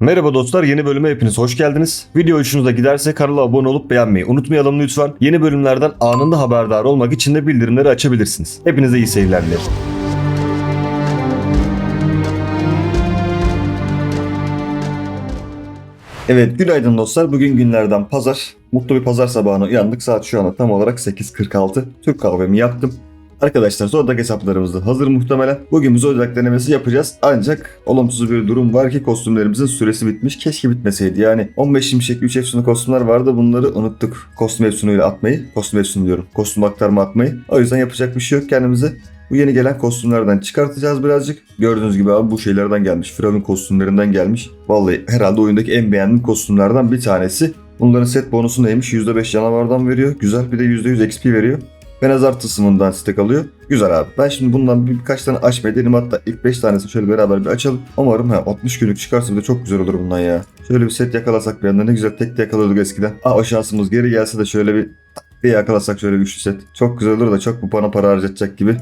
Merhaba dostlar yeni bölüme hepiniz hoş geldiniz. Video hoşunuza giderse kanala abone olup beğenmeyi unutmayalım lütfen. Yeni bölümlerden anında haberdar olmak için de bildirimleri açabilirsiniz. Hepinize iyi seyirler dilerim. Evet günaydın dostlar. Bugün günlerden pazar. Mutlu bir pazar sabahına uyandık. Saat şu anda tam olarak 8.46. Türk kahvemi yaptım. Arkadaşlar Zodiac hesaplarımız da hazır muhtemelen. Bugün Zodiac denemesi yapacağız. Ancak olumsuz bir durum var ki kostümlerimizin süresi bitmiş. Keşke bitmeseydi. Yani 15 şimşekli 3 efsunu kostümler vardı. Bunları unuttuk. Kostüm efsunuyla atmayı. Kostüm efsunu diyorum. Kostüm aktarma atmayı. O yüzden yapacak bir şey yok kendimize. Bu yeni gelen kostümlerden çıkartacağız birazcık. Gördüğünüz gibi abi bu şeylerden gelmiş. Firavun kostümlerinden gelmiş. Vallahi herhalde oyundaki en beğendiğim kostümlerden bir tanesi. Bunların set bonusu neymiş? %5 canavardan veriyor. Güzel bir de %100 XP veriyor. Ve nazar tılsımından stack alıyor. Güzel abi. Ben şimdi bundan bir- birkaç tane açmayı dedim. Hatta ilk 5 tanesini şöyle beraber bir açalım. Umarım ha, 60 günlük çıkarsa bir de çok güzel olur bundan ya. Şöyle bir set yakalasak bir anda ne güzel tek de yakalıyorduk eskiden. Aa o şansımız geri gelse de şöyle bir bir yakalasak şöyle bir üçlü set. Çok güzel olur da çok bu bana para harcatacak gibi.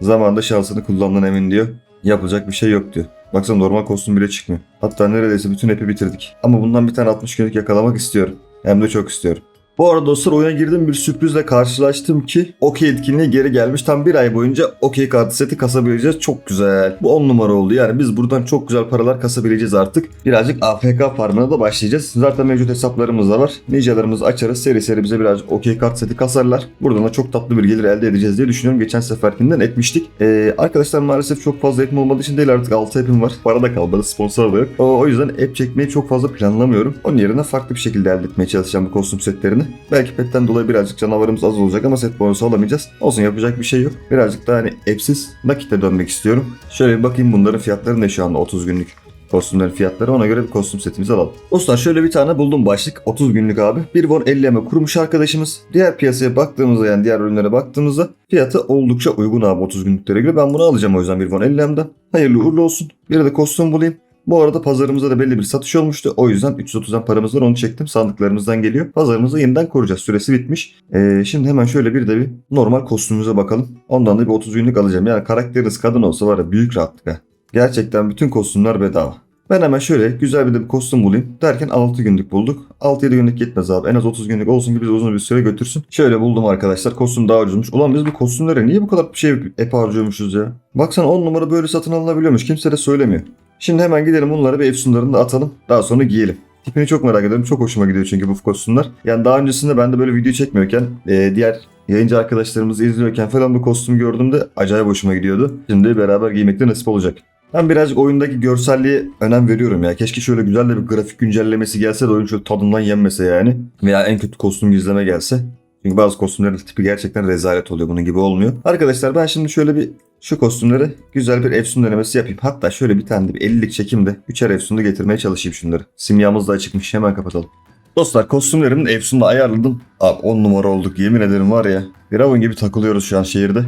Zamanında şansını kullandın emin diyor. Yapılacak bir şey yok diyor. Baksana normal kostüm bile çıkmıyor. Hatta neredeyse bütün hepi bitirdik. Ama bundan bir tane 60 günlük yakalamak istiyorum. Hem de çok istiyorum. Bu arada dostlar oyuna girdim bir sürprizle karşılaştım ki okey etkinliği geri gelmiş. Tam bir ay boyunca okey kartı seti kasabileceğiz. Çok güzel. Bu 10 numara oldu. Yani biz buradan çok güzel paralar kasabileceğiz artık. Birazcık AFK farmına da başlayacağız. Zaten mevcut hesaplarımız da var. Ninjalarımızı açarız. Seri seri bize birazcık okey kart seti kasarlar. Buradan da çok tatlı bir gelir elde edeceğiz diye düşünüyorum. Geçen seferkinden etmiştik. Ee, arkadaşlar maalesef çok fazla app'im olmadığı için değil artık 6 app'im var. Para da kalmadı. Sponsor da yok. O, o yüzden app çekmeyi çok fazla planlamıyorum. Onun yerine farklı bir şekilde elde etmeye çalışacağım bu kostüm setlerini. Belki petten dolayı birazcık canavarımız az olacak ama set bonusu alamayacağız. Olsun yapacak bir şey yok. Birazcık daha hani app'siz nakitte dönmek istiyorum. Şöyle bir bakayım bunların fiyatları ne şu anda 30 günlük kostümlerin fiyatları ona göre bir kostüm setimizi alalım. Dostlar şöyle bir tane buldum başlık 30 günlük abi. Bir won 50 eme kurmuş arkadaşımız. Diğer piyasaya baktığımızda yani diğer ürünlere baktığımızda fiyatı oldukça uygun abi 30 günlüklere göre. Ben bunu alacağım o yüzden bir won 50 emden. Hayırlı uğurlu olsun. Bir de kostüm bulayım. Bu arada pazarımızda da belli bir satış olmuştu. O yüzden 330'dan paramız var onu çektim. Sandıklarımızdan geliyor. Pazarımızı yeniden kuracağız. Süresi bitmiş. Ee, şimdi hemen şöyle bir de bir normal kostümümüze bakalım. Ondan da bir 30 günlük alacağım. Yani karakteriniz kadın olsa var ya büyük rahatlık ha. Gerçekten bütün kostümler bedava. Ben hemen şöyle güzel bir de bir kostüm bulayım. Derken 6 günlük bulduk. 6-7 günlük yetmez abi. En az 30 günlük olsun ki bizi uzun bir süre götürsün. Şöyle buldum arkadaşlar. Kostüm daha ucuzmuş. Ulan biz bu kostümlere niye bu kadar bir şey ep harcıyormuşuz ya? Baksana 10 numara böyle satın alınabiliyormuş. Kimse de söylemiyor. Şimdi hemen gidelim bunları bir efsunlarını da atalım. Daha sonra giyelim. Tipini çok merak ediyorum. Çok hoşuma gidiyor çünkü bu kostümler. Yani daha öncesinde ben de böyle video çekmiyorken e, diğer yayıncı arkadaşlarımızı izliyorken falan bu kostümü gördüğümde acayip hoşuma gidiyordu. Şimdi beraber giymekte nasip olacak. Ben birazcık oyundaki görselliğe önem veriyorum ya. Keşke şöyle güzel de bir grafik güncellemesi gelse de oyun şöyle tadından yenmese yani. Veya en kötü kostüm gizleme gelse. Çünkü bazı kostümlerin tipi gerçekten rezalet oluyor. Bunun gibi olmuyor. Arkadaşlar ben şimdi şöyle bir şu kostümleri güzel bir efsun denemesi yapayım. Hatta şöyle bir tane de bir 50'lik çekeyim de üçer efsunu getirmeye çalışayım şunları. Simyamız da açıkmış. Hemen kapatalım. Dostlar kostümlerimin efsununu ayarladım. Abi 10 numara olduk yemin ederim var ya. Firavun gibi takılıyoruz şu an şehirde.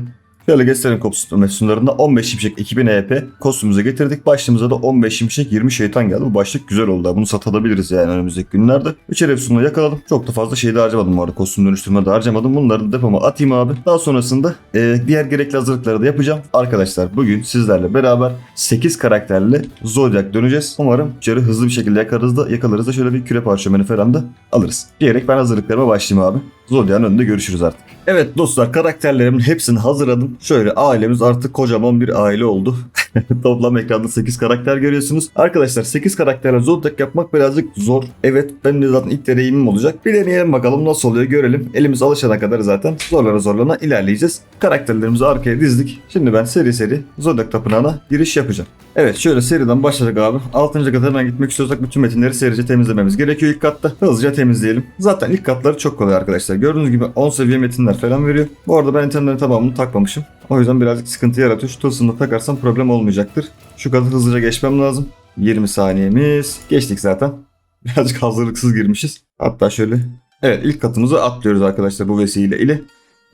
Şöyle gösterelim kostüm efsunlarında 15 şimşek 2000 EP kostümümüze getirdik. Başlığımıza da 15 şimşek 20 şeytan geldi. Bu başlık güzel oldu. Bunu satabiliriz yani önümüzdeki günlerde. Üçer efsununu yakaladım. Çok da fazla şey de harcamadım arada. Kostüm dönüştürme de harcamadım. Bunları da depoma atayım abi. Daha sonrasında e, diğer gerekli hazırlıkları da yapacağım. Arkadaşlar bugün sizlerle beraber 8 karakterle Zodiac döneceğiz. Umarım içeri hızlı bir şekilde yakalarız da yakalarız da şöyle bir küre parşömeni falan da alırız. Diyerek ben hazırlıklarıma başlayayım abi. Zodiac'ın önünde görüşürüz artık. Evet dostlar karakterlerimin hepsini hazırladım. Şöyle ailemiz artık kocaman bir aile oldu. Toplam ekranda 8 karakter görüyorsunuz. Arkadaşlar 8 karakterle Zodiac yapmak birazcık zor. Evet benim de zaten ilk deneyimim olacak. Bir deneyelim bakalım nasıl oluyor görelim. Elimiz alışana kadar zaten zorlana zorlana ilerleyeceğiz. Karakterlerimizi arkaya dizdik. Şimdi ben seri seri Zodiac tapınağına giriş yapacağım. Evet şöyle seriden başladık abi. 6. kata hemen gitmek istiyorsak bütün metinleri serice temizlememiz gerekiyor ilk katta. Hızlıca temizleyelim. Zaten ilk katları çok kolay arkadaşlar. Gördüğünüz gibi 10 seviye metinler falan veriyor. Bu arada ben itemlerin tamamını takmamışım. O yüzden birazcık sıkıntı yaratıyor. Şu tılsımda takarsam problem olmayacaktır. Şu kadar hızlıca geçmem lazım. 20 saniyemiz. Geçtik zaten. Birazcık hazırlıksız girmişiz. Hatta şöyle. Evet ilk katımızı atlıyoruz arkadaşlar bu vesile ile.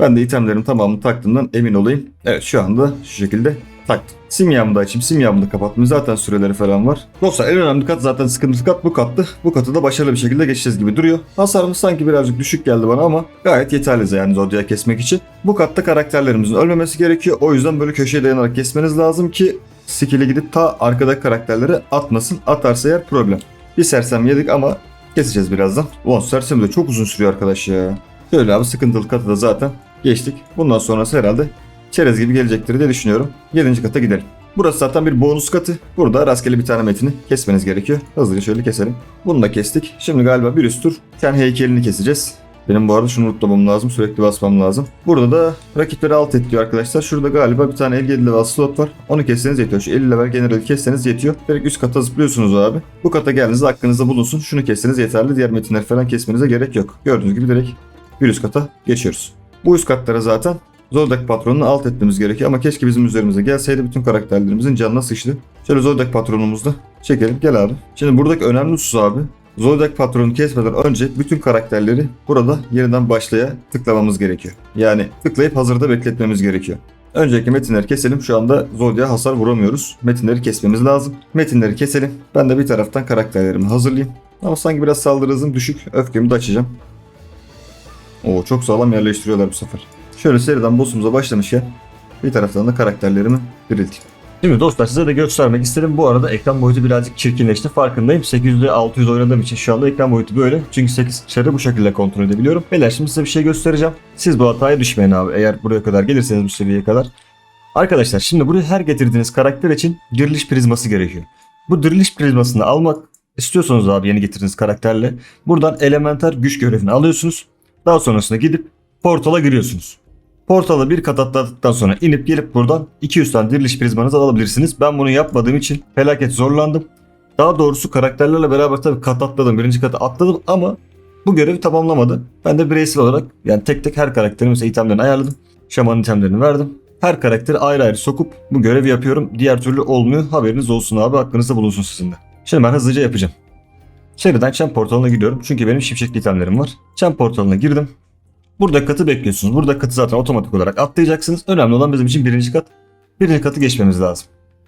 Ben de itemlerin tamamını taktığımdan emin olayım. Evet şu anda şu şekilde taktım. Simyamı da açayım. Simyamı da kapattım. Zaten süreleri falan var. Dostlar en önemli kat zaten sıkıntılı kat bu kattı. Bu katı da başarılı bir şekilde geçeceğiz gibi duruyor. Hasarımız sanki birazcık düşük geldi bana ama gayet yeterli yani Zodiac'ı kesmek için. Bu katta karakterlerimizin ölmemesi gerekiyor. O yüzden böyle köşeye dayanarak kesmeniz lazım ki skill'e gidip ta arkadaki karakterleri atmasın. Atarsa eğer problem. Bir sersem yedik ama keseceğiz birazdan. Ulan sersem de çok uzun sürüyor arkadaş ya. Şöyle abi sıkıntılı katı da zaten geçtik. Bundan sonrası herhalde çerez gibi gelecektir diye düşünüyorum. 7. kata gidelim. Burası zaten bir bonus katı. Burada rastgele bir tane metini kesmeniz gerekiyor. Hızlıca şöyle keselim. Bunu da kestik. Şimdi galiba bir üst tur kendi heykelini keseceğiz. Benim bu arada şunu unutmamam lazım. Sürekli basmam lazım. Burada da rakipleri alt et diyor arkadaşlar. Şurada galiba bir tane 57 level slot var. Onu kesseniz yetiyor. Şu 50 level generali kesseniz yetiyor. Direkt üst kata zıplıyorsunuz abi. Bu kata geldiğinizde aklınızda bulunsun. Şunu kesseniz yeterli. Diğer metinler falan kesmenize gerek yok. Gördüğünüz gibi direkt bir üst kata geçiyoruz. Bu üst katlara zaten Zodiac patronunu alt etmemiz gerekiyor ama keşke bizim üzerimize gelseydi bütün karakterlerimizin canına sıçtı. Şöyle Zodiac patronumuzu da çekelim. Gel abi. Şimdi buradaki önemli husus abi. Zodiac patronunu kesmeden önce bütün karakterleri burada yeniden başlaya tıklamamız gerekiyor. Yani tıklayıp hazırda bekletmemiz gerekiyor. Önceki metinleri keselim. Şu anda Zodiac'a hasar vuramıyoruz. Metinleri kesmemiz lazım. Metinleri keselim. Ben de bir taraftan karakterlerimi hazırlayayım. Ama sanki biraz saldırı hızım düşük. Öfkemi de açacağım. Oo çok sağlam yerleştiriyorlar bu sefer. Şöyle seriden boss'umuza başlamışken bir taraftan da karakterlerimi dirilteyim. Şimdi dostlar size de göstermek istedim. Bu arada ekran boyutu birazcık çirkinleşti farkındayım. 800'de 600 oynadığım için şu anda ekran boyutu böyle. Çünkü 8 kişileri bu şekilde kontrol edebiliyorum. Beyler şimdi size bir şey göstereceğim. Siz bu hataya düşmeyin abi eğer buraya kadar gelirseniz bu seviyeye kadar. Arkadaşlar şimdi buraya her getirdiğiniz karakter için diriliş prizması gerekiyor. Bu diriliş prizmasını almak istiyorsanız abi yeni getirdiğiniz karakterle buradan elementer güç görevini alıyorsunuz. Daha sonrasında gidip portala giriyorsunuz. Portala bir kat atladıktan sonra inip gelip buradan 200 tane diriliş prizmanızı alabilirsiniz. Ben bunu yapmadığım için felaket zorlandım. Daha doğrusu karakterlerle beraber tabii kat atladım. Birinci kata atladım ama bu görevi tamamlamadı. Ben de bireysel olarak yani tek tek her karakterimize itemlerini ayarladım. Şaman itemlerini verdim. Her karakteri ayrı ayrı sokup bu görevi yapıyorum. Diğer türlü olmuyor. Haberiniz olsun abi. Aklınızda bulunsun sizin de. Şimdi ben hızlıca yapacağım. Şeriden Çem portalına gidiyorum. Çünkü benim şimşekli itemlerim var. Çem portalına girdim. Burada katı bekliyorsunuz. Burada katı zaten otomatik olarak atlayacaksınız. Önemli olan bizim için birinci kat. Birinci katı geçmemiz lazım.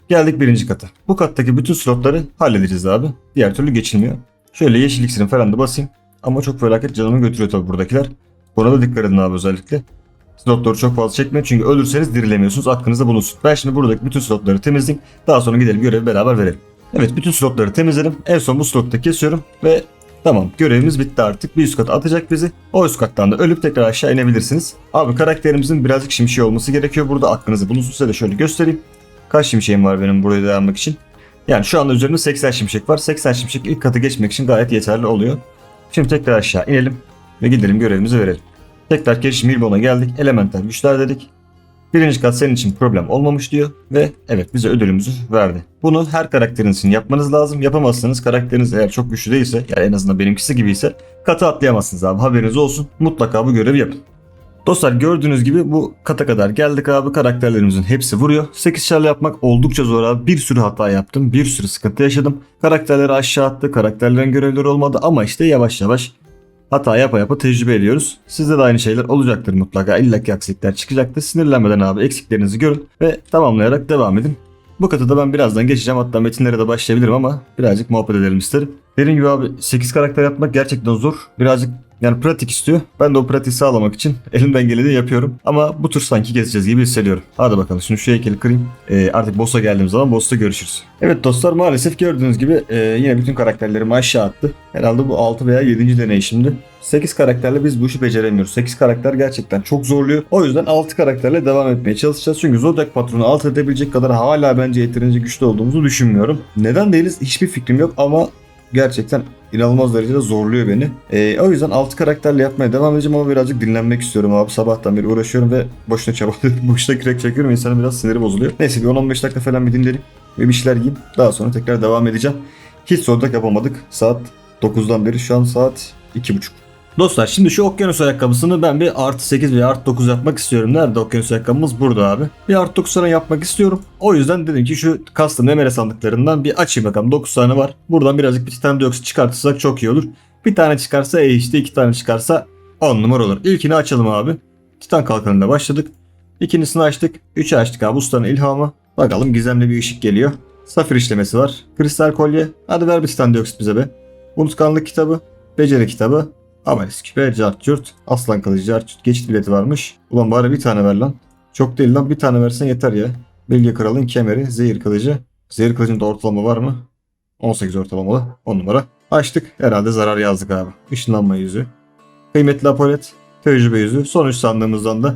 Geldik birinci kata. Bu kattaki bütün slotları halledeceğiz abi. Diğer türlü geçilmiyor. Şöyle yeşil iksirin falan da basayım. Ama çok felaket canımı götürüyor tabii buradakiler. Buna da dikkat edin abi özellikle. Slotları çok fazla çekmeyin çünkü ölürseniz dirilemiyorsunuz. Aklınızda bulunsun. Ben şimdi buradaki bütün slotları temizleyeyim. Daha sonra gidelim görevi beraber verelim. Evet bütün slotları temizledim. En son bu slotta kesiyorum ve Tamam görevimiz bitti artık. Bir üst kata atacak bizi. O üst kattan da ölüp tekrar aşağı inebilirsiniz. Abi karakterimizin birazcık şimşeği olması gerekiyor. Burada aklınızı bulunsun size de şöyle göstereyim. Kaç şimşeğim var benim buraya dayanmak için? Yani şu anda üzerimde 80 şimşek var. 80 şimşek ilk katı geçmek için gayet yeterli oluyor. Şimdi tekrar aşağı inelim ve gidelim görevimizi verelim. Tekrar Keş Milbon'a geldik. Elementer güçler dedik. Birinci kat senin için problem olmamış diyor ve evet bize ödülümüzü verdi. Bunu her karakteriniz için yapmanız lazım. Yapamazsanız karakteriniz eğer çok güçlü değilse yani en azından benimkisi gibi ise katı atlayamazsınız abi haberiniz olsun. Mutlaka bu görevi yapın. Dostlar gördüğünüz gibi bu kata kadar geldik abi karakterlerimizin hepsi vuruyor. 8 şarlı yapmak oldukça zor abi. Bir sürü hata yaptım. Bir sürü sıkıntı yaşadım. Karakterleri aşağı attı. Karakterlerin görevleri olmadı ama işte yavaş yavaş Hata yapa yapa tecrübe ediyoruz. Sizde de aynı şeyler olacaktır mutlaka. İllaki aksilikler çıkacaktır. Sinirlenmeden abi eksiklerinizi görün ve tamamlayarak devam edin. Bu katı da ben birazdan geçeceğim. Hatta metinlere de başlayabilirim ama birazcık muhabbet edelim isterim. Dediğim gibi abi 8 karakter yapmak gerçekten zor. Birazcık yani pratik istiyor. Ben de o pratiği sağlamak için elimden geleni yapıyorum. Ama bu tur sanki gezeceğiz gibi hissediyorum. Hadi bakalım şimdi şu heykeli kırayım. Ee, artık boss'a geldiğim zaman boss'ta görüşürüz. Evet dostlar maalesef gördüğünüz gibi e, yine bütün karakterlerimi aşağı attı. Herhalde bu 6 veya 7. deneyişimdi. 8 karakterle biz bu işi beceremiyoruz. 8 karakter gerçekten çok zorluyor. O yüzden 6 karakterle devam etmeye çalışacağız. Çünkü Zodiac patronu alt edebilecek kadar hala bence yeterince güçlü olduğumuzu düşünmüyorum. Neden değiliz hiçbir fikrim yok ama gerçekten inanılmaz derecede zorluyor beni. Ee, o yüzden 6 karakterle yapmaya devam edeceğim ama birazcık dinlenmek istiyorum abi. Sabahtan beri uğraşıyorum ve boşuna çabalıyorum. boşuna kürek çekiyorum. İnsanın biraz siniri bozuluyor. Neyse bir 10-15 dakika falan bir dinlerim ve bir şeyler yiyeyim. Daha sonra tekrar devam edeceğim. Hiç Zodiac yapamadık. Saat 9'dan beri şu an saat 2.30. Dostlar şimdi şu okyanus ayakkabısını ben bir artı 8 veya artı 9 yapmak istiyorum. Nerede okyanus ayakkabımız? Burada abi. Bir artı 9 tane yapmak istiyorum. O yüzden dedim ki şu custom MR sandıklarından bir açayım bakalım. 9 tane var. Buradan birazcık bir titan dioksit çıkartırsak çok iyi olur. Bir tane çıkarsa e işte iki tane çıkarsa 10 numara olur. İlkini açalım abi. Titan kalkanıyla başladık. İkincisini açtık. 3'ü açtık abi. Ustanın ilhamı. Bakalım gizemli bir ışık geliyor. Safir işlemesi var. Kristal kolye. Hadi ver bir titan dioksit bize be. Unutkanlık kitabı. Beceri kitabı. Amaris küpe, cart curt, aslan kılıcı, cart curt, geçit bileti varmış. Ulan bari bir tane ver lan. Çok değil lan bir tane versen yeter ya. Bilge Kral'ın kemeri, zehir kılıcı. Zehir kılıcında ortalama var mı? 18 ortalamalı. 10 numara. Açtık. Herhalde zarar yazdık abi. Işınlanma yüzü. Kıymetli apolet. Tecrübe yüzü. Son üç sandığımızdan da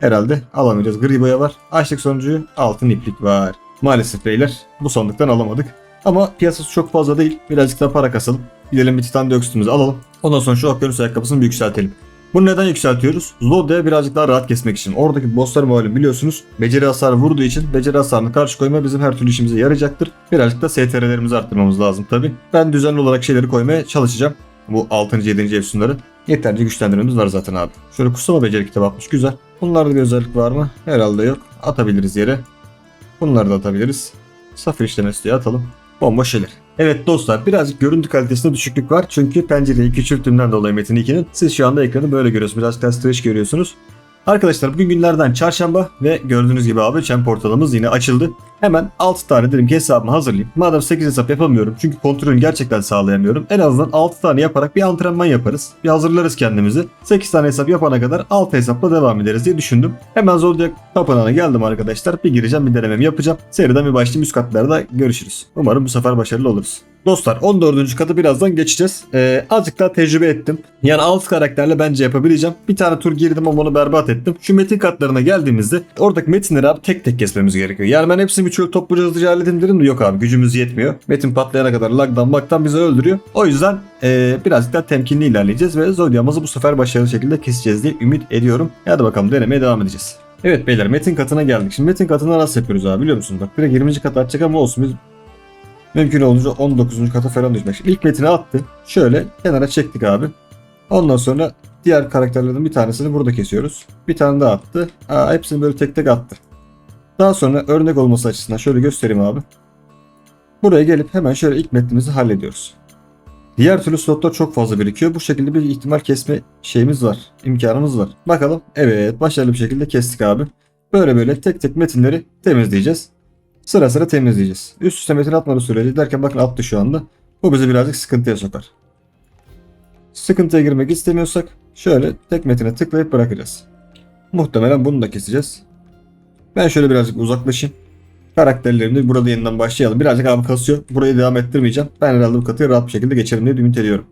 herhalde alamayacağız. Gri boya var. Açtık sonuncuyu. Altın iplik var. Maalesef beyler bu sandıktan alamadık. Ama piyasası çok fazla değil. Birazcık daha para kasalım. Gidelim bir titan dioksitimizi alalım. Ondan sonra şu okyanus ayakkabısını bir yükseltelim. Bunu neden yükseltiyoruz? Zodia'ya birazcık daha rahat kesmek için. Oradaki bosslar malum biliyorsunuz. Beceri hasarı vurduğu için beceri hasarını karşı koyma bizim her türlü işimize yarayacaktır. Birazcık da STR'lerimizi arttırmamız lazım tabi. Ben düzenli olarak şeyleri koymaya çalışacağım. Bu 6. 7. efsunları. Yeterince güçlendirmemiz var zaten abi. Şöyle kutsama beceri kitabı atmış güzel. Bunlarda bir özellik var mı? Herhalde yok. Atabiliriz yere. Bunları da atabiliriz. Safir işlemesi diye atalım. Bomboş şeyler. Evet dostlar birazcık görüntü kalitesinde düşüklük var. Çünkü pencereyi küçülttüğümden dolayı Metin 2'nin. Siz şu anda ekranı böyle görüyorsunuz. Biraz ters tıraş görüyorsunuz. Arkadaşlar bugün günlerden çarşamba ve gördüğünüz gibi abi Champ portalımız yine açıldı. Hemen 6 tane dedim ki hesabımı hazırlayayım. Madem 8 hesap yapamıyorum çünkü kontrolünü gerçekten sağlayamıyorum. En azından 6 tane yaparak bir antrenman yaparız. Bir hazırlarız kendimizi. 8 tane hesap yapana kadar 6 hesapla devam ederiz diye düşündüm. Hemen Zodiac tapınağına geldim arkadaşlar. Bir gireceğim bir denememi yapacağım. Seriden bir başlayayım üst katlarda görüşürüz. Umarım bu sefer başarılı oluruz. Dostlar 14. katı birazdan geçeceğiz. Ee, azıcık daha tecrübe ettim. Yani 6 karakterle bence yapabileceğim. Bir tane tur girdim ama onu berbat ettim. Şu metin katlarına geldiğimizde oradaki metinleri abi tek tek kesmemiz gerekiyor. Yani ben hepsini bir çöl topluca hızlıca halledeyim dedim de yok abi gücümüz yetmiyor. Metin patlayana kadar lagdan baktan bizi öldürüyor. O yüzden ee, birazcık daha temkinli ilerleyeceğiz ve Zodiac'ımızı bu sefer başarılı şekilde keseceğiz diye ümit ediyorum. Hadi bakalım denemeye devam edeceğiz. Evet beyler metin katına geldik. Şimdi metin katını nasıl yapıyoruz abi biliyor musunuz? Bak direkt 20. kata atacak ama olsun biz Mümkün olunca 19. kata falan düşmek. Şimdi ilk metini attı. Şöyle kenara çektik abi. Ondan sonra diğer karakterlerden bir tanesini burada kesiyoruz. Bir tane daha attı. Aa, hepsini böyle tek tek attı. Daha sonra örnek olması açısından şöyle göstereyim abi. Buraya gelip hemen şöyle ilk metnimizi hallediyoruz. Diğer türlü slotlar çok fazla birikiyor. Bu şekilde bir ihtimal kesme şeyimiz var. imkanımız var. Bakalım. Evet başarılı bir şekilde kestik abi. Böyle böyle tek tek metinleri temizleyeceğiz. Sıra sıra temizleyeceğiz. Üst üste metin atmadığı sürece derken bakın attı şu anda. Bu bizi birazcık sıkıntıya sokar. Sıkıntıya girmek istemiyorsak şöyle tek metine tıklayıp bırakacağız. Muhtemelen bunu da keseceğiz. Ben şöyle birazcık uzaklaşayım. Karakterlerimde burada yeniden başlayalım. Birazcık abi kasıyor. Burayı devam ettirmeyeceğim. Ben herhalde bu katıyı rahat bir şekilde geçerim diye ümit ediyorum.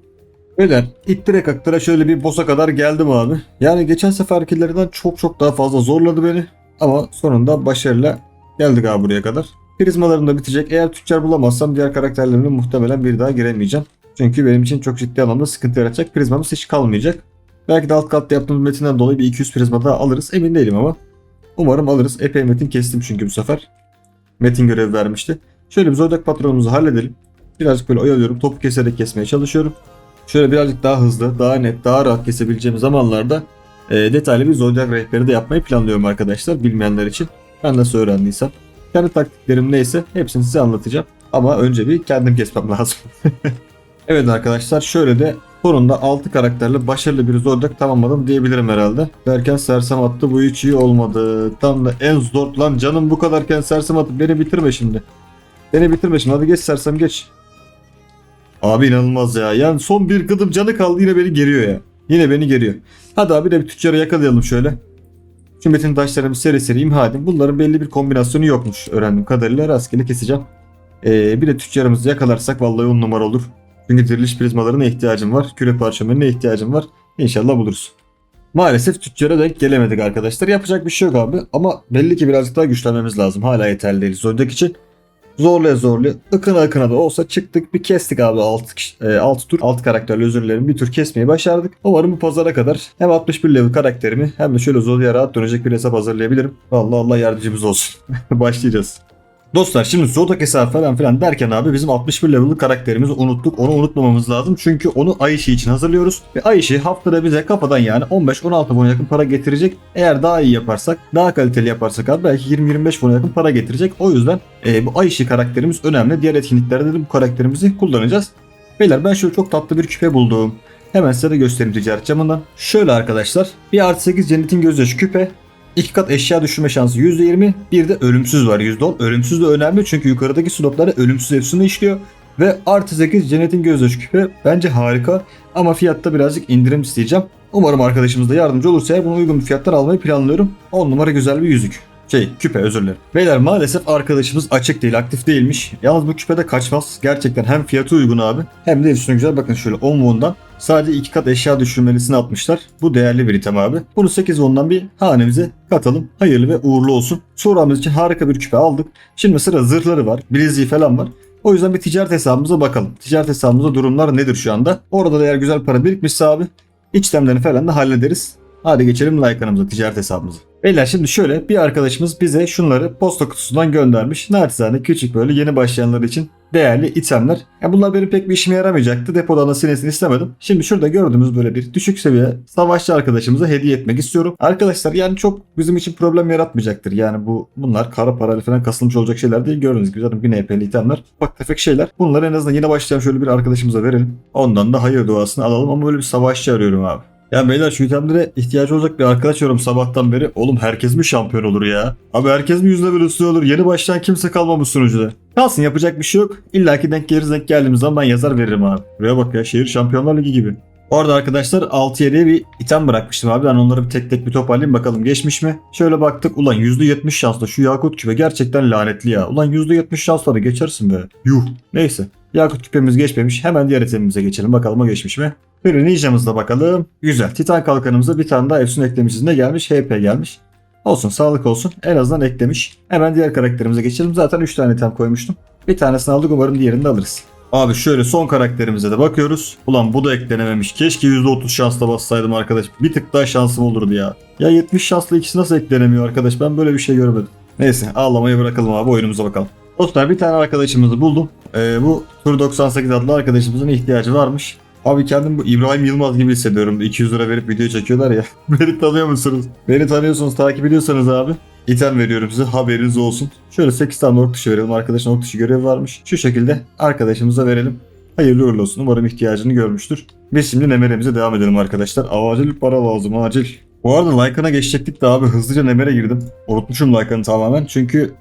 Beyler ittire kaktıra şöyle bir boss'a kadar geldim abi. Yani geçen seferkilerden çok çok daha fazla zorladı beni. Ama sonunda başarıyla Geldik abi buraya kadar. Prizmalarım da bitecek. Eğer tüccar bulamazsam diğer karakterlerimle muhtemelen bir daha giremeyeceğim. Çünkü benim için çok ciddi anlamda sıkıntı yaratacak. Prizmamız hiç kalmayacak. Belki de alt katta yaptığımız metinden dolayı bir 200 prizma daha alırız. Emin değilim ama. Umarım alırız. Epey metin kestim çünkü bu sefer. Metin görevi vermişti. Şöyle bir Zodiac patronumuzu halledelim. Birazcık böyle oyalıyorum. Topu keserek kesmeye çalışıyorum. Şöyle birazcık daha hızlı, daha net, daha rahat kesebileceğim zamanlarda e, detaylı bir Zodiac rehberi de yapmayı planlıyorum arkadaşlar bilmeyenler için. Ben nasıl öğrendiysem. Kendi taktiklerim neyse hepsini size anlatacağım. Ama önce bir kendim kesmem lazım. evet arkadaşlar şöyle de sonunda 6 karakterle başarılı bir Zodiac tamamladım diyebilirim herhalde. Derken sersem attı bu hiç iyi olmadı. Tam da en zor lan canım bu kadarken sersem attı beni bitirme şimdi. Beni bitirme şimdi hadi geç sersem geç. Abi inanılmaz ya. Yani son bir gıdım canı kaldı yine beni geriyor ya. Yine beni geriyor. Hadi abi de bir tüccarı yakalayalım şöyle. Şu metin taşlarımı seri seri imha edin. Bunların belli bir kombinasyonu yokmuş öğrendiğim kadarıyla. Rastgele keseceğim. Ee, bir de tüccarımızı yakalarsak vallahi on numara olur. Çünkü diriliş prizmalarına ihtiyacım var. Küre parşömenine ihtiyacım var. İnşallah buluruz. Maalesef tüccara denk gelemedik arkadaşlar. Yapacak bir şey yok abi. Ama belli ki birazcık daha güçlenmemiz lazım. Hala yeterli değil. Zodiac için zorluya zorluya ıkına ıkına da olsa çıktık bir kestik abi 6, 6 tur 6 karakterli özür dilerim bir tur kesmeyi başardık. Umarım bu pazara kadar hem 61 level karakterimi hem de şöyle Zodiac'a rahat dönecek bir hesap hazırlayabilirim. Vallahi Allah yardımcımız olsun. Başlayacağız. Dostlar şimdi Zodak hesabı falan filan derken abi bizim 61 level'lı karakterimizi unuttuk. Onu unutmamamız lazım. Çünkü onu ay işi için hazırlıyoruz. Ve ay işi haftada bize kafadan yani 15-16 buna yakın para getirecek. Eğer daha iyi yaparsak, daha kaliteli yaparsak abi belki 20-25 buna yakın para getirecek. O yüzden e, bu ay işi karakterimiz önemli. Diğer etkinliklerde de bu karakterimizi kullanacağız. Beyler ben şöyle çok tatlı bir küpe buldum. Hemen size de göstereyim ticaret camından. Şöyle arkadaşlar. Bir artı 8 cennetin gözyaşı küpe. İki kat eşya düşürme şansı %20. Bir de ölümsüz var %10. Ölümsüz de önemli çünkü yukarıdaki slotlara ölümsüz efsane işliyor. Ve artı 8 cennetin gözyaşı küpe bence harika. Ama fiyatta birazcık indirim isteyeceğim. Umarım arkadaşımız da yardımcı olursa eğer bunu uygun bir fiyattan almayı planlıyorum. 10 numara güzel bir yüzük. Şey küpe özür dilerim. Beyler maalesef arkadaşımız açık değil aktif değilmiş. Yalnız bu küpe de kaçmaz. Gerçekten hem fiyatı uygun abi hem de üstüne güzel. Bakın şöyle 10 won'dan sadece 2 kat eşya düşürmelisini atmışlar. Bu değerli bir item abi. Bunu 8 won'dan bir hanemize katalım. Hayırlı ve uğurlu olsun. Sonramız için harika bir küpe aldık. Şimdi sıra zırhları var. Bileziği falan var. O yüzden bir ticaret hesabımıza bakalım. Ticaret hesabımızda durumlar nedir şu anda? Orada da eğer güzel para birikmişse abi işlemlerini falan da hallederiz. Hadi geçelim Lycan'ımıza, ticaret hesabımıza. Beyler şimdi şöyle bir arkadaşımız bize şunları posta kutusundan göndermiş. Naçizane küçük böyle yeni başlayanlar için değerli itemler. Ya bunlar benim pek bir işime yaramayacaktı. Depodan da sinesini istemedim. Şimdi şurada gördüğümüz böyle bir düşük seviye savaşçı arkadaşımıza hediye etmek istiyorum. Arkadaşlar yani çok bizim için problem yaratmayacaktır. Yani bu bunlar kara parayla falan kasılmış olacak şeyler değil. Gördüğünüz gibi zaten 1000 EP'li itemler. Ufak tefek şeyler. Bunları en azından yeni başlayan şöyle bir arkadaşımıza verelim. Ondan da hayır duasını alalım ama böyle bir savaşçı arıyorum abi. Ya beyler şu itemlere ihtiyacı olacak bir arkadaş arıyorum sabahtan beri. Oğlum herkes mi şampiyon olur ya? Abi herkes mi yüz level üstü olur? Yeni başlayan kimse kalmamış sunucuda. Kalsın yapacak bir şey yok. İlla ki denk geliriz denk geldiğimiz zaman ben yazar veririm abi. Buraya bak ya şehir şampiyonlar ligi gibi. Orada arkadaşlar 6-7'ye bir item bırakmıştım abi. Ben onları bir tek tek bir toparlayayım bakalım geçmiş mi? Şöyle baktık ulan %70 şansla şu Yakut küpe gerçekten lanetli ya. Ulan %70 şansla geçersin be. Yuh. Neyse. Yakut küpemiz geçmemiş. Hemen diğer itemimize geçelim bakalım o geçmiş mi? Böyle ninjamızda bakalım. Güzel. Titan kalkanımıza bir tane daha Efsun eklemişiz. Ne gelmiş? HP gelmiş. Olsun sağlık olsun. En azından eklemiş. Hemen diğer karakterimize geçelim. Zaten 3 tane item koymuştum. Bir tanesini aldık umarım diğerini de alırız. Abi şöyle son karakterimize de bakıyoruz. Ulan bu da eklenememiş. Keşke %30 şansla bassaydım arkadaş. Bir tık daha şansım olurdu ya. Ya 70 şansla ikisi nasıl eklenemiyor arkadaş? Ben böyle bir şey görmedim. Neyse ağlamayı bırakalım abi oyunumuza bakalım. Dostlar bir tane arkadaşımızı buldum. Ee, bu Tur 98 adlı arkadaşımızın ihtiyacı varmış. Abi kendim bu İbrahim Yılmaz gibi hissediyorum. 200 lira verip video çekiyorlar ya. Beni tanıyor musunuz? Beni tanıyorsunuz, takip ediyorsanız abi. İtem veriyorum size haberiniz olsun. Şöyle 8 tane ok dışı verelim. Arkadaşın ok dışı görevi varmış. Şu şekilde arkadaşımıza verelim. Hayırlı uğurlu olsun. Umarım ihtiyacını görmüştür. Biz şimdi Nemere'mize devam edelim arkadaşlar. Acil para lazım acil. Bu arada Lycan'a geçecektik de abi hızlıca Nemer'e girdim. Unutmuşum Lycan'ı tamamen. Çünkü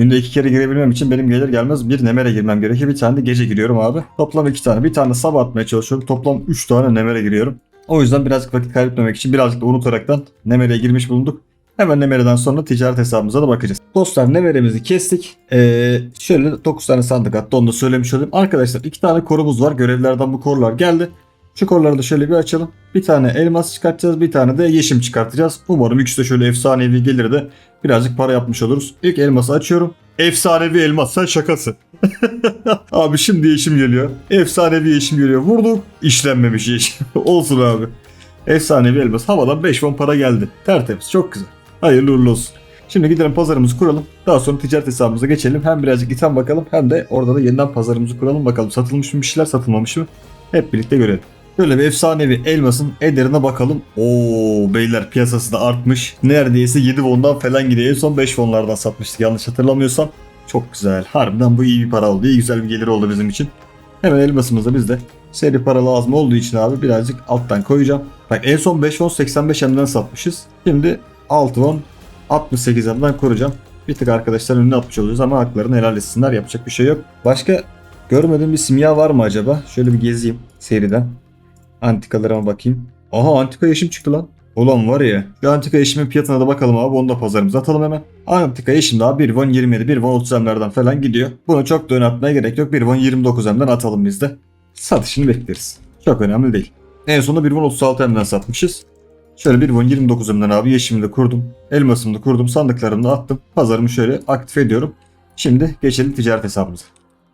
Günde iki kere girebilmem için benim gelir gelmez bir nemere girmem gerekiyor. Bir tane de gece giriyorum abi. Toplam iki tane. Bir tane sabah atmaya çalışıyorum. Toplam üç tane nemere giriyorum. O yüzden birazcık vakit kaybetmemek için birazcık da unutaraktan Nemere'ye girmiş bulunduk. Hemen Nemere'den sonra ticaret hesabımıza da bakacağız. Dostlar Nemere'mizi kestik. Ee, şöyle 9 tane sandık attı onu da söylemiş olayım. Arkadaşlar iki tane korumuz var. Görevlerden bu korular geldi. Şu korları da şöyle bir açalım. Bir tane elmas çıkartacağız. Bir tane de yeşim çıkartacağız. Umarım ikisi de şöyle efsanevi gelir de birazcık para yapmış oluruz. İlk elması açıyorum. Efsanevi elmas sen şakasın. abi şimdi yeşim geliyor. Efsanevi yeşim geliyor. Vurduk. İşlenmemiş yeşim. Olsun abi. Efsanevi elmas. Havadan 5 won para geldi. Tertemiz. Çok güzel. Hayırlı uğurlu olsun. Şimdi gidelim pazarımızı kuralım. Daha sonra ticaret hesabımıza geçelim. Hem birazcık item bakalım hem de orada da yeniden pazarımızı kuralım. Bakalım satılmış mı bir şeyler satılmamış mı? Hep birlikte görelim. Şöyle bir efsanevi elmasın ederine bakalım. Oo beyler piyasası da artmış. Neredeyse 7 won'dan falan gidiyor. En son 5 won'lardan satmıştık yanlış hatırlamıyorsam. Çok güzel. Harbiden bu iyi bir para oldu. İyi güzel bir gelir oldu bizim için. Hemen elmasımızda bizde. Seri para lazım olduğu için abi birazcık alttan koyacağım. Bak en son 5 won 85 M'den satmışız. Şimdi 6 won 68 M'den koruyacağım. Bir tık arkadaşlar önüne atmış olacağız ama haklarını helal etsinler. Yapacak bir şey yok. Başka görmediğim bir simya var mı acaba? Şöyle bir gezeyim seriden. Antikalarıma bakayım. Aha antika yeşim çıktı lan. Ulan var ya. Şu antika yeşimin fiyatına da bakalım abi. Onu da pazarımıza atalım hemen. Antika yeşim daha 1 won 27, 1 won 30 M'lerden falan gidiyor. Bunu çok da atmaya gerek yok. 1 won 29 M'den atalım biz de. Satışını bekleriz. Çok önemli değil. En sonunda 1 won 36 M'den satmışız. Şöyle 1 won 29 M'den abi yeşimi de kurdum. Elmasımı da kurdum. Sandıklarımı da attım. Pazarımı şöyle aktif ediyorum. Şimdi geçelim ticaret hesabımıza.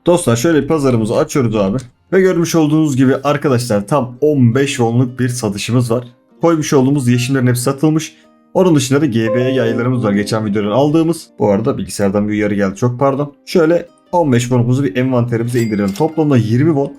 Dostlar şöyle pazarımızı açıyoruz abi. Ve görmüş olduğunuz gibi arkadaşlar tam 15 wonluk bir satışımız var. Koymuş olduğumuz yeşimlerin hepsi satılmış. Onun dışında da GB'ye yaylarımız var geçen videodan aldığımız. Bu arada bilgisayardan bir uyarı geldi çok pardon. Şöyle 15 wonumuzu bir envanterimize indirelim. Toplamda 20 won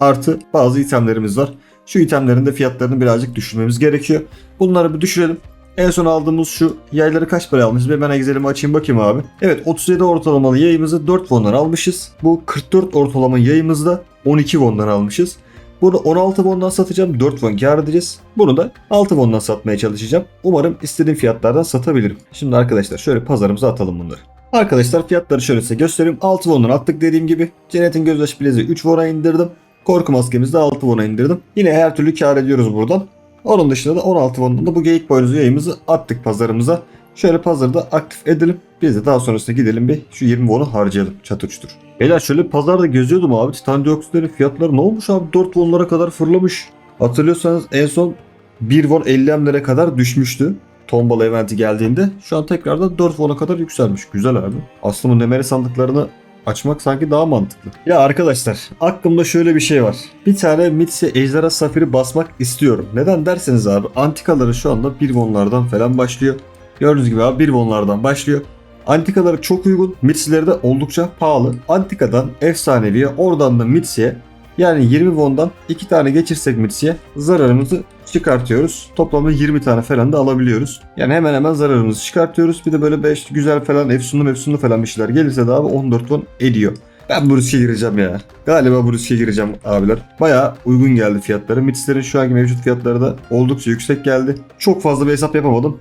artı bazı itemlerimiz var. Şu itemlerin de fiyatlarını birazcık düşürmemiz gerekiyor. Bunları bir düşürelim. En son aldığımız şu yayları kaç para almışız? Bir ben Excel'imi açayım bakayım abi. Evet 37 ortalamalı yayımızı 4 won'dan almışız. Bu 44 ortalama yayımızda 12 won'dan almışız. Bunu 16 won'dan satacağım. 4 won kar edeceğiz. Bunu da 6 won'dan satmaya çalışacağım. Umarım istediğim fiyatlardan satabilirim. Şimdi arkadaşlar şöyle pazarımıza atalım bunları. Arkadaşlar fiyatları şöyle size göstereyim. 6 won'dan attık dediğim gibi. Cennetin gözyaşı bileziği 3 won'a indirdim. Korku maskemizi de 6 won'a indirdim. Yine her türlü kar ediyoruz buradan. Onun dışında da 16 won'dan da bu geyik boynuzu yayımızı attık pazarımıza. Şöyle pazarda aktif edelim. Biz de daha sonrasında gidelim bir şu 20 won'u harcayalım. Çatır çutur. Beyler şöyle pazarda geziyordum abi. Titan dioksitlerin fiyatları ne olmuş abi? 4 won'lara kadar fırlamış. Hatırlıyorsanız en son 1 won 50 emlere kadar düşmüştü. Tombala eventi geldiğinde şu an tekrardan 4 won'a kadar yükselmiş. Güzel abi. Aslında bu nemeri sandıklarını açmak sanki daha mantıklı. Ya arkadaşlar aklımda şöyle bir şey var. Bir tane Mitsi Ejderha Safiri basmak istiyorum. Neden derseniz abi antikaları şu anda 1 wonlardan falan başlıyor. Gördüğünüz gibi abi 1 wonlardan başlıyor. Antikaları çok uygun. Mitsileri de oldukça pahalı. Antikadan efsaneviye oradan da Mitsi'ye yani 20 won'dan 2 tane geçirsek Mitsi'ye zararımızı çıkartıyoruz. Toplamda 20 tane falan da alabiliyoruz. Yani hemen hemen zararımızı çıkartıyoruz. Bir de böyle 5 güzel falan efsunlu mefsunlu falan bir şeyler gelirse de abi 14 won ediyor. Ben bu riske gireceğim ya. Galiba bu riske gireceğim abiler. Bayağı uygun geldi fiyatları. Mitslerin şu anki mevcut fiyatları da oldukça yüksek geldi. Çok fazla bir hesap yapamadım.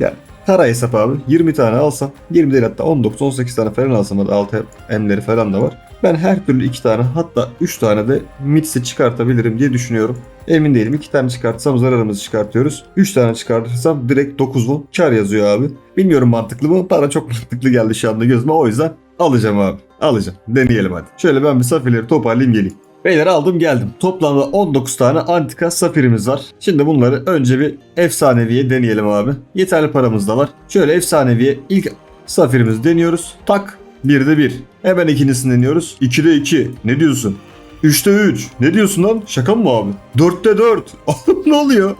Yani Kara hesap abi 20 tane alsam 20 değil hatta 19-18 tane falan alsam hadi 6 emleri falan da var. Ben her türlü 2 tane hatta 3 tane de mitsi çıkartabilirim diye düşünüyorum. Emin değilim 2 tane çıkartsam zararımızı çıkartıyoruz. 3 tane çıkartırsam direkt 9 won kar yazıyor abi. Bilmiyorum mantıklı mı? Bana çok mantıklı geldi şu anda gözüme o yüzden alacağım abi. Alacağım. Deneyelim hadi. Şöyle ben bir safirleri toparlayayım geleyim. Beyler aldım geldim. Toplamda 19 tane antika safirimiz var. Şimdi bunları önce bir efsaneviye deneyelim abi. Yeterli paramız da var. Şöyle efsaneviye ilk safirimizi deniyoruz. Tak 1'de 1. Hemen ikincisini deniyoruz. 2'de 2. Ne diyorsun? 3'te 3. Ne diyorsun lan? Şaka mı bu abi? 4'te 4. Oğlum ne oluyor?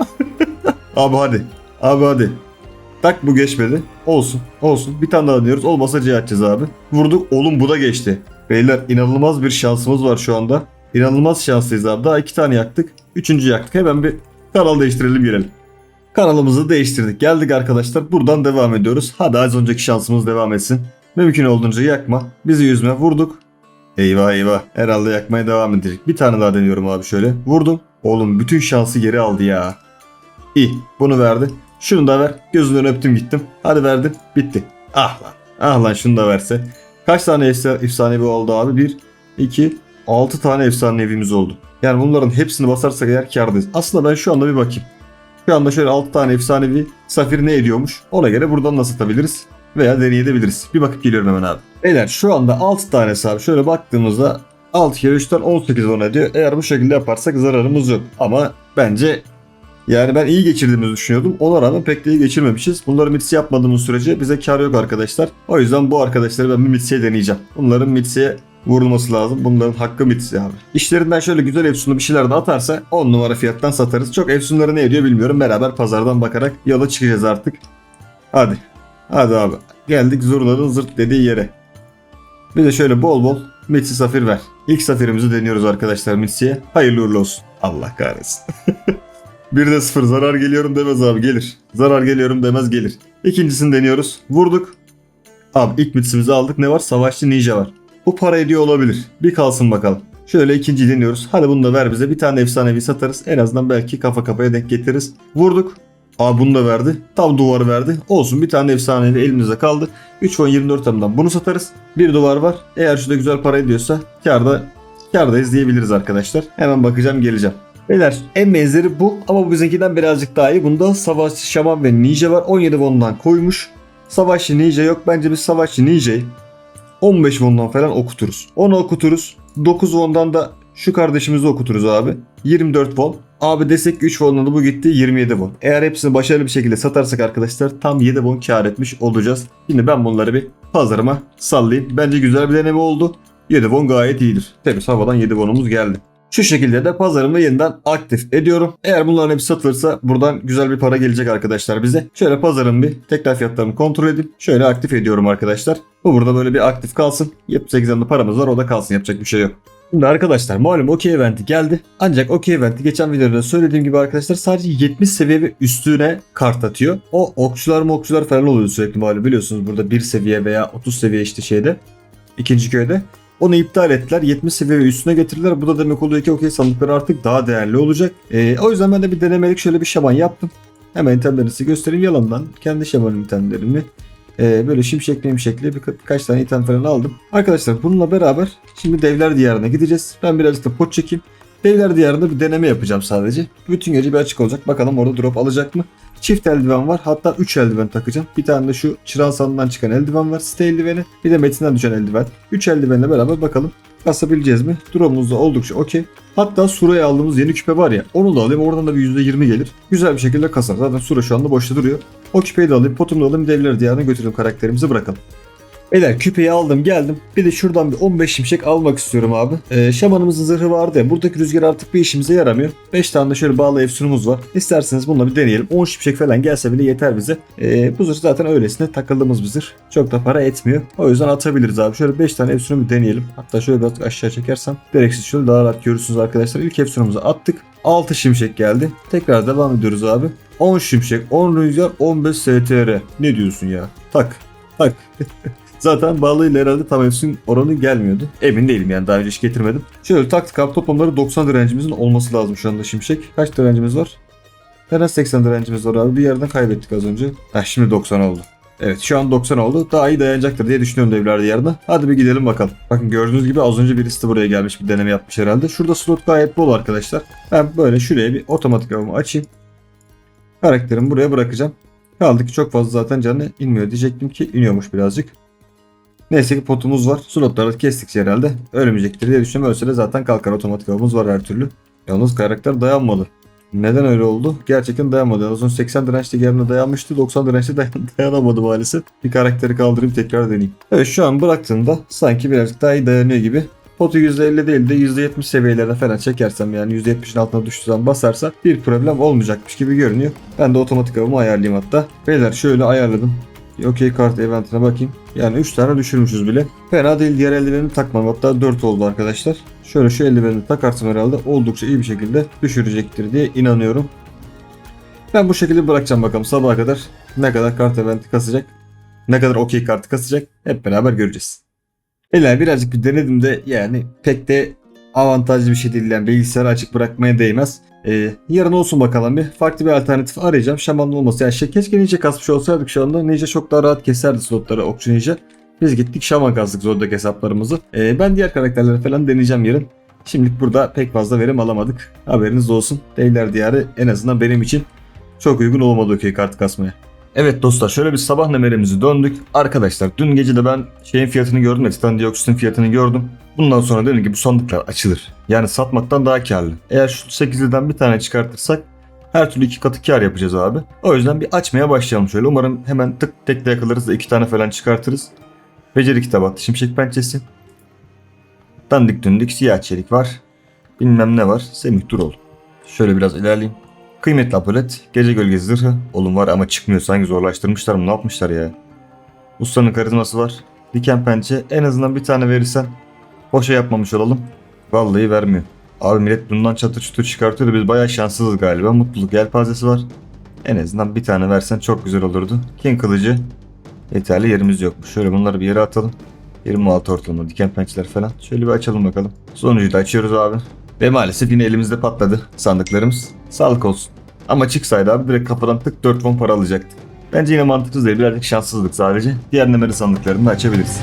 abi hadi. Abi hadi. Tak bu geçmedi. Olsun. Olsun. Bir tane daha deniyoruz. Olmasa C açacağız abi. Vurduk. Oğlum bu da geçti. Beyler inanılmaz bir şansımız var şu anda. İnanılmaz şanslıyız abi. Daha iki tane yaktık. Üçüncü yaktık. Hemen bir kanal değiştirelim girelim. Kanalımızı değiştirdik. Geldik arkadaşlar. Buradan devam ediyoruz. Hadi az önceki şansımız devam etsin. Mümkün olduğunca yakma. Bizi yüzme vurduk. Eyvah eyvah. Herhalde yakmaya devam edecek. Bir tane daha deniyorum abi şöyle. Vurdum. Oğlum bütün şansı geri aldı ya. İyi. Bunu verdi. Şunu da ver. Gözünden öptüm gittim. Hadi verdim. Bitti. Ah lan. Ah lan şunu da verse. Kaç tane efsa- efsanevi oldu abi? 1, 2, 6 tane efsanevimiz oldu. Yani bunların hepsini basarsak eğer kârdayız. Aslında ben şu anda bir bakayım. Şu anda şöyle 6 tane efsanevi safir ne ediyormuş? Ona göre buradan da satabiliriz. Veya deneyebiliriz. Bir bakıp geliyorum hemen abi. Beyler şu anda 6 tane abi. Şöyle baktığımızda 6 kere 3'ten 18 won ediyor. Eğer bu şekilde yaparsak zararımız yok. Ama bence yani ben iyi geçirdiğimizi düşünüyordum. Ona rağmen pek de iyi geçirmemişiz. Bunları mitsi yapmadığımız sürece bize kar yok arkadaşlar. O yüzden bu arkadaşları ben bir mitsiye deneyeceğim. Bunların mitsiye vurulması lazım. Bunların hakkı mitsi abi. İşlerinden şöyle güzel efsunlu bir şeyler de atarsa 10 numara fiyattan satarız. Çok efsunları ne ediyor bilmiyorum. Beraber pazardan bakarak yola çıkacağız artık. Hadi. Hadi abi. Geldik zurnaların zırt dediği yere. Bir de şöyle bol bol Mitsi Safir ver. İlk Safirimizi deniyoruz arkadaşlar Mitsi'ye. Hayırlı uğurlu olsun. Allah kahretsin. Bir de sıfır zarar geliyorum demez abi gelir. Zarar geliyorum demez gelir. İkincisini deniyoruz. Vurduk. Abi ilk mitsimizi aldık. Ne var? Savaşçı ninja var. Bu para ediyor olabilir. Bir kalsın bakalım. Şöyle ikinciyi deniyoruz. Hadi bunu da ver bize. Bir tane efsanevi satarız. En azından belki kafa kafaya denk getiririz. Vurduk. Abi bunu da verdi. Tam duvarı verdi. Olsun bir tane efsanevi elimizde kaldı. 3 won 24 tamdan bunu satarız. Bir duvar var. Eğer şurada güzel para ediyorsa karda kardayız diyebiliriz arkadaşlar. Hemen bakacağım geleceğim. Beyler en benzeri bu ama bu bizimkinden birazcık daha iyi. Bunda savaşçı şaman ve ninja var. 17 won'dan koymuş. Savaşçı ninja yok. Bence biz savaşçı ninja'yı 15 won'dan falan okuturuz. Onu okuturuz. 9 won'dan da şu kardeşimizi okuturuz abi. 24 won. Abi desek ki 3 won'dan da bu gitti 27 won. Eğer hepsini başarılı bir şekilde satarsak arkadaşlar tam 7 won kar etmiş olacağız. Şimdi ben bunları bir pazarıma sallayayım. Bence güzel bir deneme oldu. 7 won gayet iyidir. Temiz havadan 7 won'umuz geldi. Şu şekilde de pazarımı yeniden aktif ediyorum. Eğer bunların hepsi satılırsa buradan güzel bir para gelecek arkadaşlar bize. Şöyle pazarın bir tekrar fiyatlarını kontrol edip şöyle aktif ediyorum arkadaşlar. Bu burada böyle bir aktif kalsın. 78 yanında paramız var o da kalsın yapacak bir şey yok. Şimdi arkadaşlar malum OK eventi geldi. Ancak OK eventi geçen videoda söylediğim gibi arkadaşlar sadece 70 seviye ve üstüne kart atıyor. O okçular mı okçular falan oluyor sürekli malum biliyorsunuz burada 1 seviye veya 30 seviye işte şeyde. ikinci köyde. Onu iptal ettiler. 70 seviye ve üstüne getirdiler. Bu da demek oluyor ki okey sandıkları artık daha değerli olacak. Ee, o yüzden ben de bir denemelik şöyle bir şaman yaptım. Hemen itemlerini size göstereyim yalandan. Kendi şaman itemlerimi. Ee, böyle şimşekli şimşekli bir, birkaç tane item falan aldım. Arkadaşlar bununla beraber şimdi devler diyarına gideceğiz. Ben birazcık da pot çekeyim. Devler diyarında bir deneme yapacağım sadece. Bütün gece bir açık olacak. Bakalım orada drop alacak mı? Çift eldiven var. Hatta 3 eldiven takacağım. Bir tane de şu çırağın sandığından çıkan eldiven var. Site eldiveni. Bir de metinden düşen eldiven. 3 eldivenle beraber bakalım kasabileceğiz mi? Drop'umuz da oldukça okey. Hatta Sura'ya aldığımız yeni küpe var ya onu da alayım oradan da bir %20 gelir. Güzel bir şekilde kasar. Zaten Sura şu anda boşta duruyor. O küpeyi de alayım potumu da alayım devler diyarına götüreyim karakterimizi bırakalım. Beyler küpeyi aldım geldim. Bir de şuradan bir 15 şimşek almak istiyorum abi. Ee, şamanımızın zırhı vardı ya. Buradaki rüzgar artık bir işimize yaramıyor. 5 tane de şöyle bağlı efsunumuz var. İsterseniz bununla bir deneyelim. 10 şimşek falan gelse bile yeter bize. Ee, bu zırh zaten öylesine takıldığımız bir zırh. Çok da para etmiyor. O yüzden atabiliriz abi. Şöyle 5 tane efsunu bir deneyelim. Hatta şöyle biraz aşağı çekersem. Gereksiz şöyle daha rahat görürsünüz arkadaşlar. İlk efsunumuzu attık. 6 şimşek geldi. Tekrar devam ediyoruz abi. 10 şimşek, 10 rüzgar, 15 STR. Ne diyorsun ya? Tak. Tak. Zaten bağlıyla herhalde tam efsun oranı gelmiyordu. Emin değilim yani daha önce hiç getirmedim. Şöyle taktık abi toplamları 90 direncimizin olması lazım şu anda şimşek. Kaç direncimiz var? En az 80 direncimiz var abi. Bir yerden kaybettik az önce. Heh şimdi 90 oldu. Evet şu an 90 oldu. Daha iyi dayanacaktır diye düşünüyorum devler diyarına. Hadi bir gidelim bakalım. Bakın gördüğünüz gibi az önce birisi de buraya gelmiş bir deneme yapmış herhalde. Şurada slot gayet bol arkadaşlar. Ben böyle şuraya bir otomatik avımı açayım. Karakterimi buraya bırakacağım. Kaldı ki çok fazla zaten canı inmiyor diyecektim ki iniyormuş birazcık. Neyse ki potumuz var. Slotları kestikçe herhalde ölmeyecektir diye düşünüyorum. Ölse de zaten kalkar otomatik avımız var her türlü. Yalnız karakter dayanmadı. Neden öyle oldu? Gerçekten dayanmadı. Az önce 80 dirençli yerine dayanmıştı. 90 dirençli dayan dayanamadı maalesef. Bir karakteri kaldırayım tekrar deneyeyim. Evet şu an bıraktığımda sanki birazcık daha iyi dayanıyor gibi. Potu %50 değil de %70 seviyelerine falan çekersem yani %70'in altına düştüğü zaman basarsa bir problem olmayacakmış gibi görünüyor. Ben de otomatik avımı ayarlayayım hatta. Beyler şöyle ayarladım. Bir OK kart eventine bakayım. Yani 3 tane düşürmüşüz bile. Fena değil diğer eldiveni takmam. Hatta 4 oldu arkadaşlar. Şöyle şu eldiveni takarsam herhalde oldukça iyi bir şekilde düşürecektir diye inanıyorum. Ben bu şekilde bırakacağım bakalım sabaha kadar ne kadar kart eventi kasacak. Ne kadar OK kartı kasacak hep beraber göreceğiz. Beyler birazcık bir denedim de yani pek de avantajlı bir şey değil. Yani bilgisayarı açık bırakmaya değmez. Ee, yarın olsun bakalım bir. Farklı bir alternatif arayacağım. Şamanlı olması. Yani şey, keşke Ninja kasmış olsaydık şu anda. Ninja çok daha rahat keserdi slotları Okçu Ninja. Biz gittik Şaman kastık Zordaki hesaplarımızı. Ee, ben diğer karakterleri falan deneyeceğim yarın. Şimdilik burada pek fazla verim alamadık. Haberiniz olsun. Devler Diyarı en azından benim için çok uygun olmadı okey kartı kasmaya. Evet dostlar şöyle bir sabah nemerimizi döndük. Arkadaşlar dün gece de ben şeyin fiyatını gördüm ya titan dioksitin fiyatını gördüm. Bundan sonra dedim ki bu sandıklar açılır. Yani satmaktan daha karlı. Eğer şu 8'liden bir tane çıkartırsak her türlü iki katı kar yapacağız abi. O yüzden bir açmaya başlayalım şöyle. Umarım hemen tık tek de yakalarız da iki tane falan çıkartırız. Beceri kitabı attı. Şimşek pençesi. Dandik dündik siyah çelik var. Bilmem ne var. Semih Durol. Şöyle biraz ilerleyeyim. Kıymetli apolet, gece gölgesi zırhı. Oğlum var ama çıkmıyor sanki zorlaştırmışlar mı ne yapmışlar ya. Ustanın karizması var. Diken pençe en azından bir tane verirsen boşa yapmamış olalım. Vallahi vermiyor. Abi millet bundan çatır çutur çıkartıyor da biz bayağı şanssızız galiba. Mutluluk yelpazesi var. En azından bir tane versen çok güzel olurdu. King kılıcı. Yeterli yerimiz yokmuş. Şöyle bunları bir yere atalım. 26 ortalama diken pençeler falan. Şöyle bir açalım bakalım. Sonucu da açıyoruz abi. Ve maalesef yine elimizde patladı sandıklarımız. Sağlık olsun. Ama çıksaydı abi direkt kafadan tık 4 won para alacaktık. Bence yine mantıksız değil. Birazcık şanssızlık sadece. Diğer numara sandıklarını da açabiliriz.